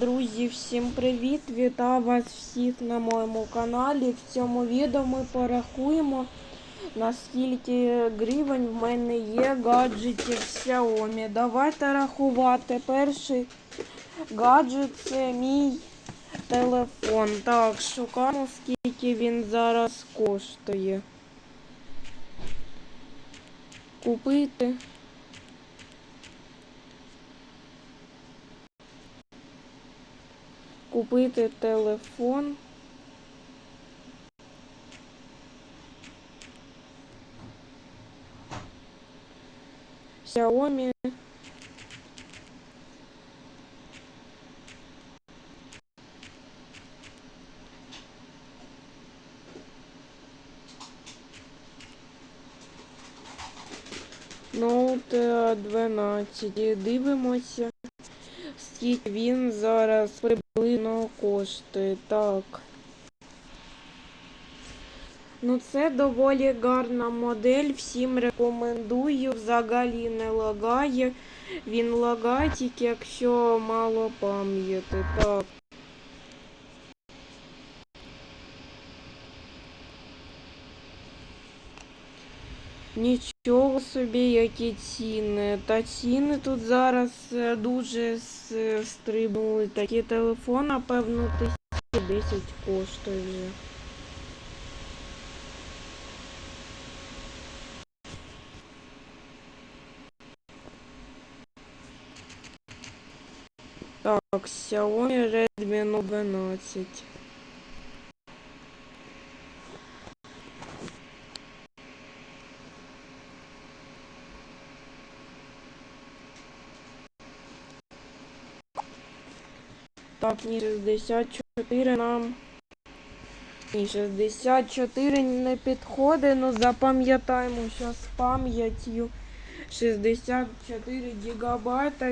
друзі, всім привіт! Вітаю вас всіх на моєму каналі. В цьому відео ми порахуємо, наскільки гривень в мене є гаджетів Xiaomi. Давайте рахувати. Перший гаджет це мій телефон. Так, шукаємо, скільки він зараз коштує. Купити. Купити телефон. Xiaomi. Е, 12. Дивимося, скільки він зараз приблизно коштує. Так. Ну, це доволі гарна модель. Всім рекомендую. Взагалі не лагає. Він лагає тільки якщо мало пам'яті. Так. Нічого собі, які ціни. Та ціни тут зараз е, дуже стрибнули. Такі телефон, напевно, тисячі 10 коштує. Так, Xiaomi Redmi Note 12. Так, ні, 64 нам. Ні, 64 не підходить, ну запам'ятаємо, зараз з пам'яттю 64 гігабайта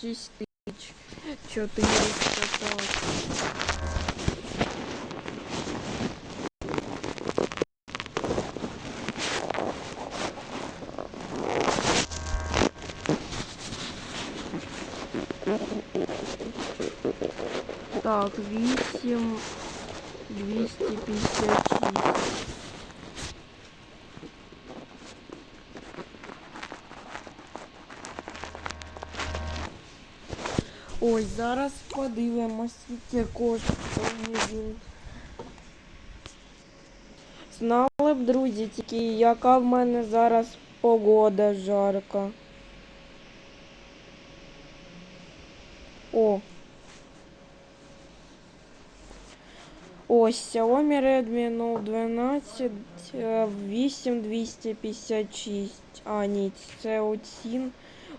6400 так. Так, 8 256. Ось зараз подивимось, скільки коштує він. Знали б, друзі, тільки яка в мене зараз погода жарка. О. Ось Xiaomi Redmi Note 12 е, 8256. А, ні, це оцін.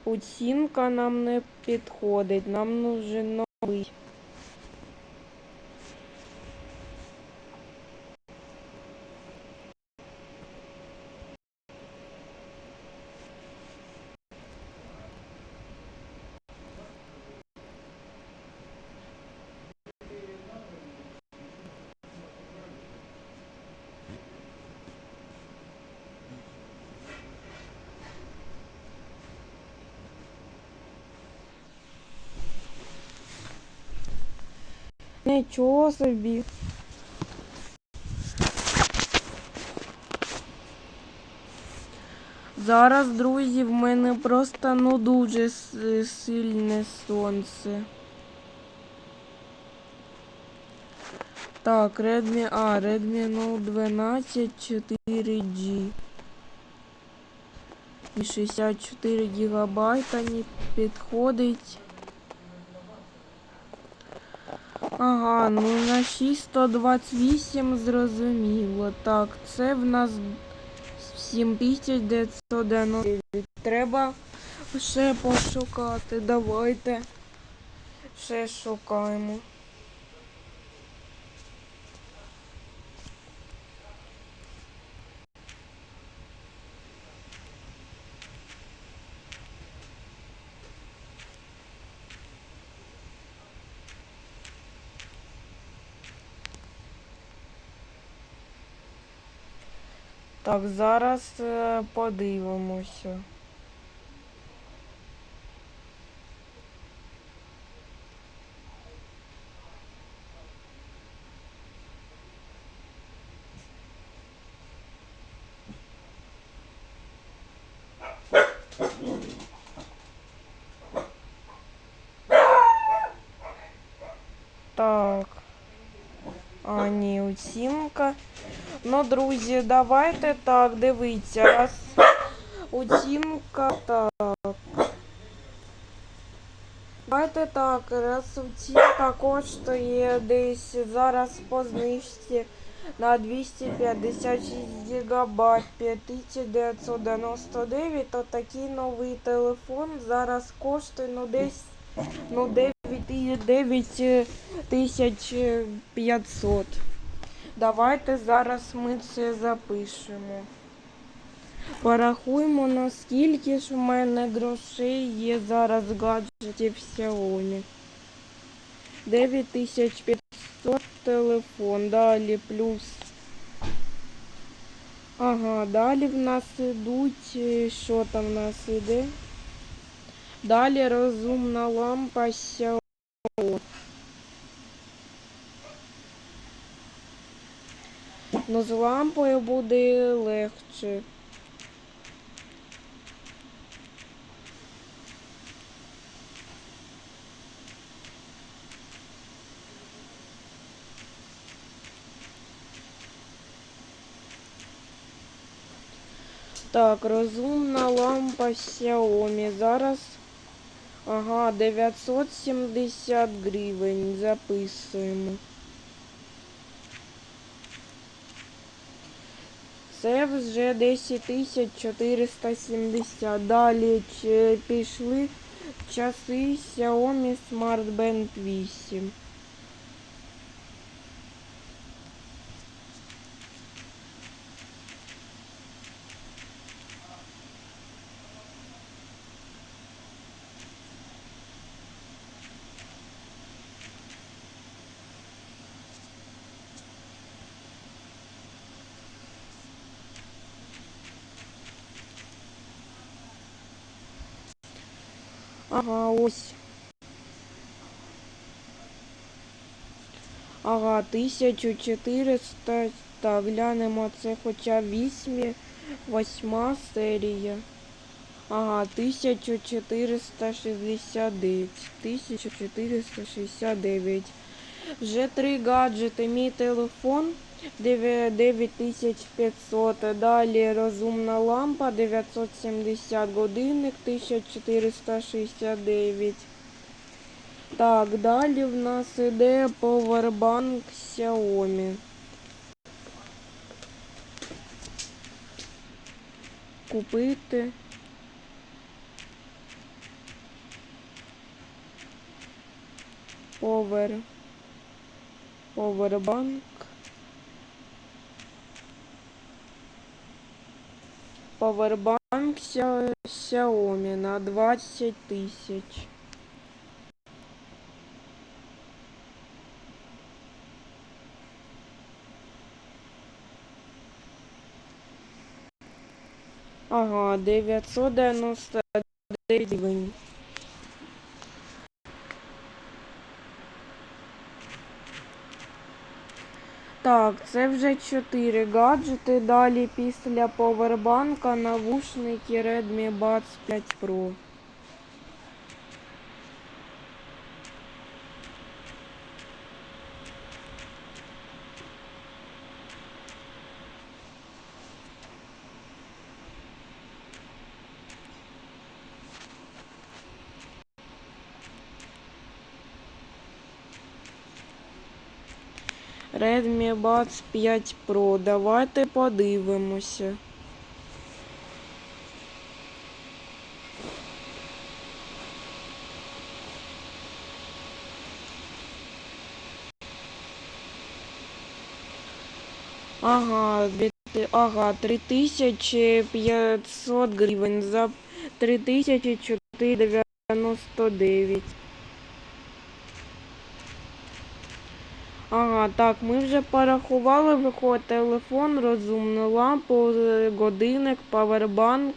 Оцінка нам не підходить. Нам нужен новий. Нічого собі. Зараз, друзі, в мене просто ну дуже сильне сонце. Так, Redmi A, Redmi Note 12 4G. І 64 гігабайта не підходить. Ага, ну на 628 зрозуміло. Так, це в нас 7999. Треба ще пошукати. Давайте. Ще шукаємо. Так, зараз подивимося. Так. А, ні, оцінка. Ну, друзі, давайте так, дивіться. Раз оцінка так. Давайте так, раз оцінка коштує десь зараз по знижці на 256 гігабайт 5999, то такий новий телефон зараз коштує ну десь ну 9500. Давайте зараз ми це запишемо. Порахуємо, наскільки ж в мене грошей є зараз гаджетів Xiaomi. 9500 телефон. Далі плюс. Ага, далі в нас ідуть. е, Що там в нас іде? Далі розумна лампа Xiaomi. Ну, з лампою буде легше. Так, розумна лампа Xiaomi. Зараз. Ага, 970 гривень. Записуємо. Це вже 10 470. Далі пішли часи Xiaomi Smart Band 8. Ага, ось. Ага, 1400. Так, глянемо, це хоча б 8, 8 серія. Ага, 1469. 1469. Вже три гаджети. Мій телефон 9- 9500. Далі розумна лампа 970 годинник 1469. Так, далі в нас іде повербанк Xiaomi. Купити. Повер. Повербанк. Повербанк Xia- Xiaomi на 20 тисяч. Ага, 999 гривень. Так, це вже 4 гаджети. Далі після повербанка навушники Redmi Buds 5 Pro. Redmi Buds 5 Pro. Давайте подивимося. Ага, ага, 3500 гривень за 3499. Ага, так, ми вже порахували, виходить телефон, розумну лампу, годинник, павербанк,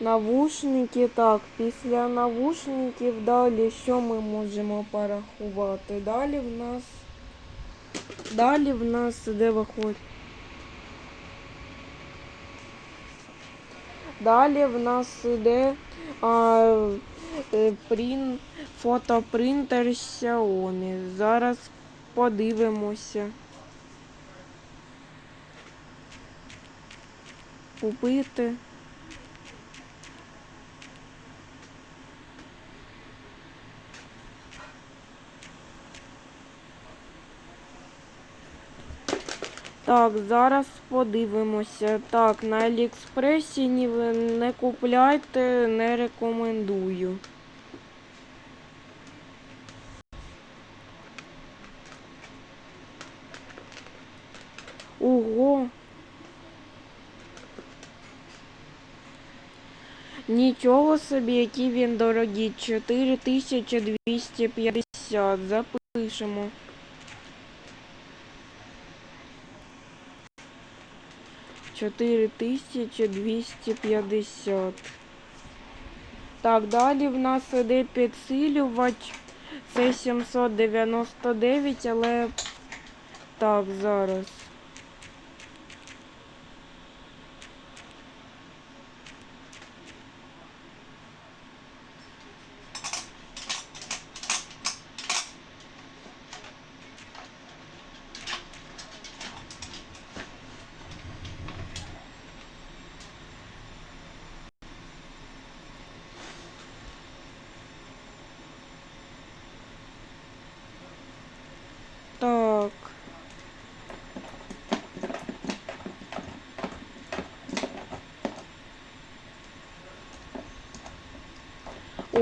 навушники. Так, після навушників далі що ми можемо порахувати? Далі в нас. Далі в нас де виходить? Далі в нас іде а, е, прин, фотопринтер Xiaomi. Зараз подивимося. Купити. Так, зараз подивимося. Так, на Аліекспресі не купляйте, не рекомендую. Нічого собі, який він дорогий. 4250. Запишемо. Чотири тисячі двісті п'ятдесят. Так, далі в нас іде підсилювач. Це 799, але так, зараз. Так.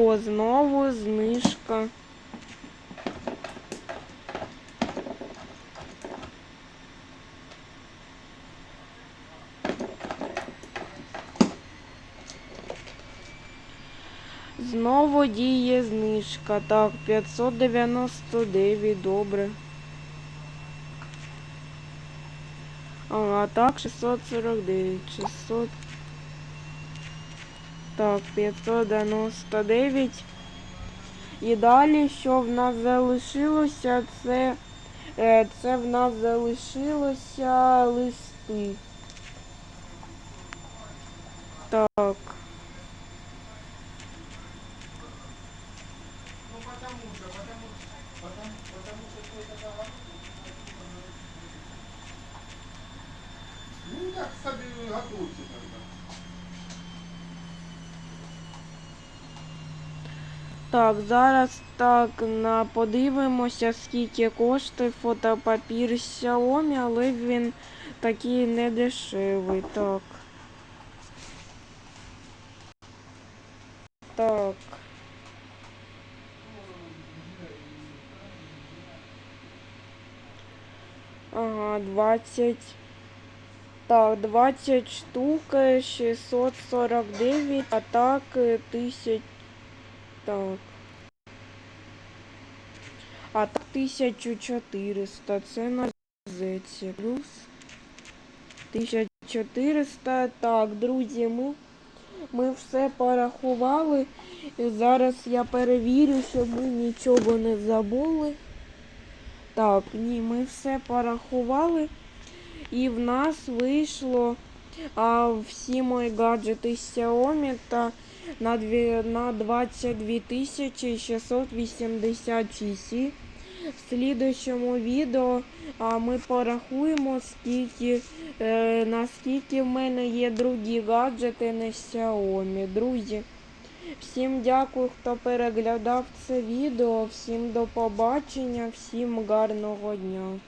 О, знову знижка. Знову діє знижка. Так, 599, добре. А так, 649, 600. Так, 599. І далі, що в нас залишилося, це, е, це в нас залишилося листи. Так. Ну так собі готуйся тогда. Так, зараз так на подивимося, скільки коштує фотопапір Xiaomi, але він такий не дешевий. Так. Так. Ага, 20. Так, 20 штук, е, 649, а так е, 1000. Так. А так 1400. Це на зеці. Плюс 1400. Так, друзі, ми, ми все порахували. І зараз я перевірю, щоб ми нічого не забули. Так, ні, ми все порахували. І в нас вийшло а, всі мої гаджети Xiaomi та на, дві, 22 тисячі 686. В слідущому відео ми порахуємо, скільки, е, наскільки в мене є другі гаджети на Xiaomi. Друзі, всім дякую, хто переглядав це відео. Всім до побачення, всім гарного дня.